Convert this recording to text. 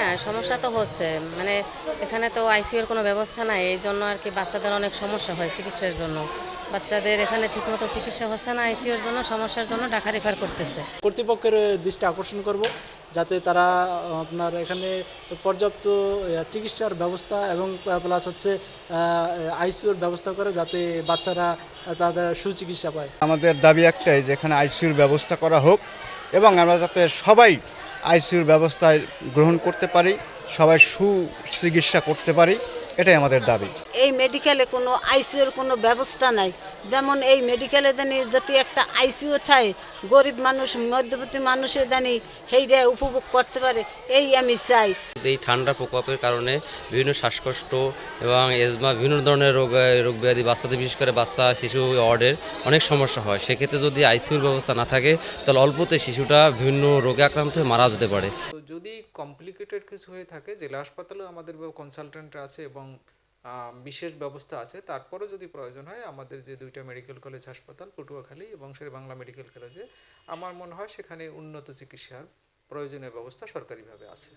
হ্যাঁ সমস্যা তো হচ্ছে। মানে এখানে তো আইসিইউর কোনো ব্যবস্থা নাই এই জন্য আর কি বাচ্চাদের অনেক সমস্যা হয় চিকিৎসার জন্য। বাচ্চাদের এখানে ঠিকমতো চিকিৎসা হচ্ছে না আইসিইউর জন্য সমস্যার জন্য ঢাকা রেফার করতেছে। কর্তৃপক্ষের দৃষ্টি আকর্ষণ করব যাতে তারা আপনার এখানে পর্যাপ্ত চিকিৎসার ব্যবস্থা এবং প্লাস হচ্ছে আইসিউর ব্যবস্থা করে যাতে বাচ্চারা তাদের সুচিকিৎসা পায়। আমাদের দাবি একটাই যে এখানে আইসিইউর ব্যবস্থা করা হোক এবং আমরা যাতে সবাই আইসিইউর ব্যবস্থায় গ্রহণ করতে পারি সবাই সুচিকিৎসা করতে পারি। এটাই আমাদের দাবি। এই মেডিকেলে কোনো আইসিইউর কোনো ব্যবস্থা নাই। যেমন এই মেডিকেলে জানি যদি একটা আইসিইউ থাকে গরিব মানুষ মধ্যবর্তী মানুষের জানি সেইটা উপভোগ করতে পারে এই আমি চাই। এই ঠান্ডা প্রকোপের কারণে বিভিন্ন শ্বাসকষ্ট এবং এজমা বিভিন্ন ধরনের রোগ রোগ ব্যাধি বাচ্চাদের বিশেষ করে বাচ্চা শিশু ওয়ার্ডের অনেক সমস্যা হয়। সেক্ষেত্রে যদি আইসিইউর ব্যবস্থা না থাকে তাহলে অল্পতে শিশুটা বিভিন্ন রোগে আক্রান্ত হয়ে মারা যেতে পারে। যদি কমপ্লিকেটেড কিছু হয়ে থাকে, জেলা হাসপাতালেও আমাদের কনসালটেন্ট আছে এবং বিশেষ ব্যবস্থা আছে, তারপরও যদি প্রয়োজন হয়, আমাদের যে দুইটা মেডিকেল কলেজ হাসপাতাল, পটুয়াখালী এবং বাংলা মেডিকেল কলেজে আমার মনে হয় সেখানে উন্নত চিকিৎসার প্রয়োজনীয় ব্যবস্থা সরকারিভাবে আছে।